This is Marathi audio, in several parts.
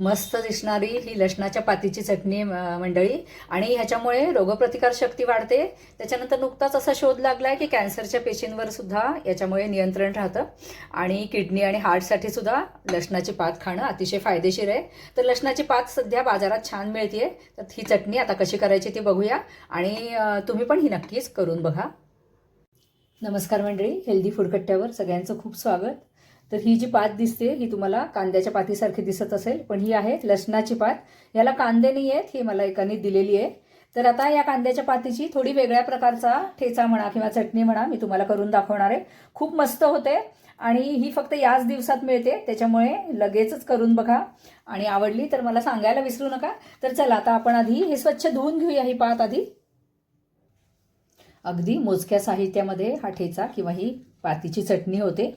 मस्त दिसणारी ही लसणाच्या पातीची चटणी म- मंडळी. आणि ह्याच्यामुळे रोगप्रतिकार शक्ती वाढते. त्याच्यानंतर नुकताच असा शोध लागलाय की कॅन्सरच्या पेशींवर सुद्धा याच्यामुळे नियंत्रण राहतं. आणि किडनी आणि हार्टसाठी सुद्धा लसणाची पात खाणं अतिशय फायदेशीर आहे. तर लसणाची पात सध्या बाजारात छान मिळते तर ही चटणी आता कशी करायची ती बघूया. आणि तुम्ही पण ही नक्कीच करून बघा. नमस्कार मंडळी. हेल्दी फूड कट्ट्यावर सगळ्यांचं खूप स्वागत. तर ही जी पात दिसते ही तुम्हाला कांद्याच्या पातीसारखी दिसत असेल पण ही आहे लसणाची पात. याला कांदे नाही आहेत ही मला एकाने दिलेली आहे. तर आता या कांद्याच्या पातीची थोडी वेगळ्या प्रकारचा ठेचा म्हणा किंवा चटणी म्हणा मी तुम्हाला करून दाखवणार आहे. खूप मस्त होते आणि ही फक्त याच दिवसात मिळते त्याच्यामुळे लगेचच करून बघा. आणि आवडली तर मला सांगायला विसरू नका. तर चला आता आपण आधी हे स्वच्छ धुवून घेऊया ही पात आधी. अगदी मोजक्या साहित्यामध्ये हा ठेचा किंवा ही पातीची चटणी होते.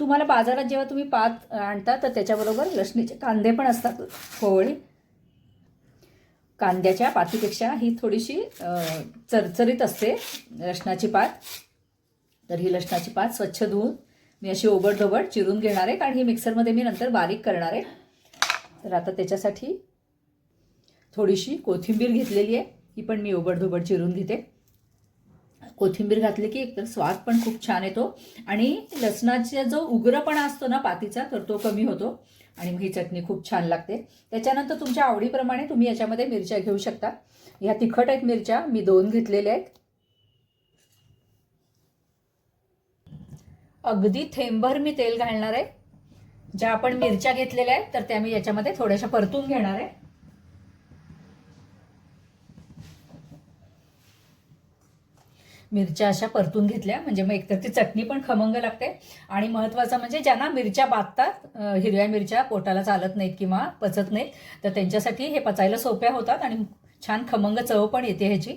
तुम्हाला बाजारात जेव्हा तुम्ही पात आणता तर त्याच्याबरोबर लसणीचे कांदे पण असतात. होळी कांद्याच्या पातीपेक्षा ही थोडीशी चरचरीत असते लसणाची पात. तर ही लसणाची पात स्वच्छ धुवून मी अशी ओबडधोबड चिरून घेणार आहे. कारण ही मिक्सरमध्ये मी नंतर बारीक करणार आहे. तर आता त्याच्यासाठी थोडीशी कोथिंबीर घेतलेली आहे. ही पण मी ओबडधोबड चिरून घेते. कोथिंबीर घातली की एकतर स्वाद पण खूप छान येतो. आणि लसणाचा जो उग्रपणा असतो ना पातीचा तर तो कमी होतो. आणि मग ही चटणी खूप छान लागते. त्याच्यानंतर तुमच्या आवडीप्रमाणे तुम्ही याच्यामध्ये मिरच्या घेऊ शकता. ह्या तिखट आहेत मिरच्या मी दोन घेतलेल्या आहेत. अगदी थेंबभर मी तेल घालणार आहे. ज्या आपण मिरच्या घेतलेल्या आहेत तर त्या मी याच्यामध्ये थोड्याशा परतून घेणार आहे. मिरच्या अशा परतून घेतल्या. म्हणजे मग एकतर ती चटणी पण खमंग लागते. आणि महत्त्वाचं म्हणजे ज्यांना मिरच्या बाधतात हिरव्या मिरच्या पोटाला चालत नाहीत किंवा पचत नाहीत तर त्यांच्यासाठी हे पचायला सोप्या होतात आणि छान खमंग चव पण येते ह्याची.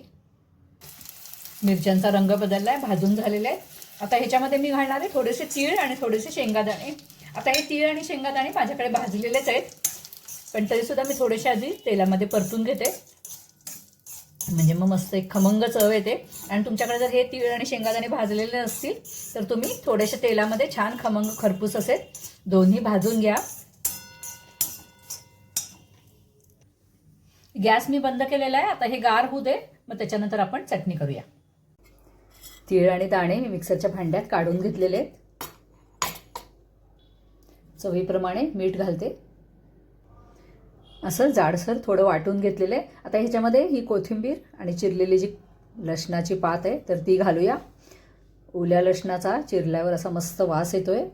मिरच्यांचा रंग बदलला आहे भाजून झालेला आहे आता ह्याच्यामध्ये मी घालणार आहे थोडेसे तीळ आणि थोडेसे शेंगादाणे. आता हे तीळ आणि शेंगादाणे माझ्याकडे भाजलेलेच आहेत. पण तरीसुद्धा मी थोडेसे आधी तेलामध्ये परतून घेते. म्हणजे मग मस्त एक खमंग चव येते. आणि तुमच्याकडे जर हे तीळ आणि शेंगादाणे भाजलेले असतील तर तुम्ही थोड्याशा तेलामध्ये छान खमंग खरपूस असेल. दोन्ही भाजून घ्या. गॅस मी बंद केलेला आहे. आता हे गार होऊ दे. मग त्याच्यानंतर आपण चटणी करूया. तीळ आणि दाणे मी मिक्सरच्या भांड्यात काढून घेतलेले आहेत. चवीप्रमाणे मीठ घालते. असं जाडसर थोडं वाटून घेतलेलं आहे. आता ह्याच्यामध्ये ही कोथिंबीर आणि चिरलेली जी लसणाची पात आहे तर ती घालूया. ओल्या लसणाचा चिरल्यावर असा मस्त वास येतो आहे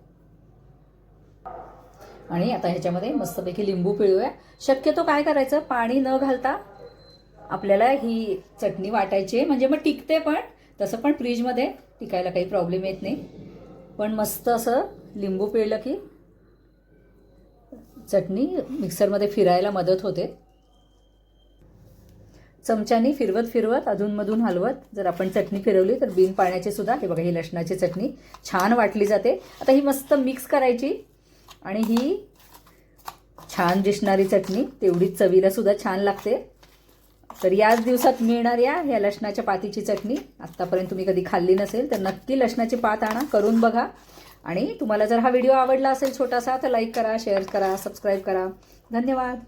आणि आता ह्याच्यामध्ये मस्तपैकी लिंबू पिळूया. शक्यतो काय करायचं पाणी न घालता आपल्याला ही चटणी वाटायची आहे. म्हणजे मग टिकते पण तसं पण फ्रीजमध्ये टिकायला काही प्रॉब्लेम येत नाही. पण मस्त असं लिंबू पिळलं की चटणी मिक्सरमध्ये फिरायला मदत होते. चमच्यानी फिरवत फिरवत अधूनमधून हलवत जर आपण चटणी फिरवली तर बिन पाण्याची सुद्धा. हे बघा ही लसणाची चटणी छान वाटली जाते. आता ही मस्त मिक्स करायची आणि ही छान दिसणारी चटणी तेवढीच चवीला सुद्धा छान लागते. तर याच दिवसात मिळणाऱ्या ह्या लसणाच्या पातीची चटणी. आत्तापर्यंत तुम्ही कधी खाल्ली नसेल तर नक्की लसणाची पात आणा करून बघा. आणि तुम्हाला जर हा व्हिडिओ आवडला असेल छोटासा तर लाईक करा शेअर करा सबस्क्राईब करा. धन्यवाद.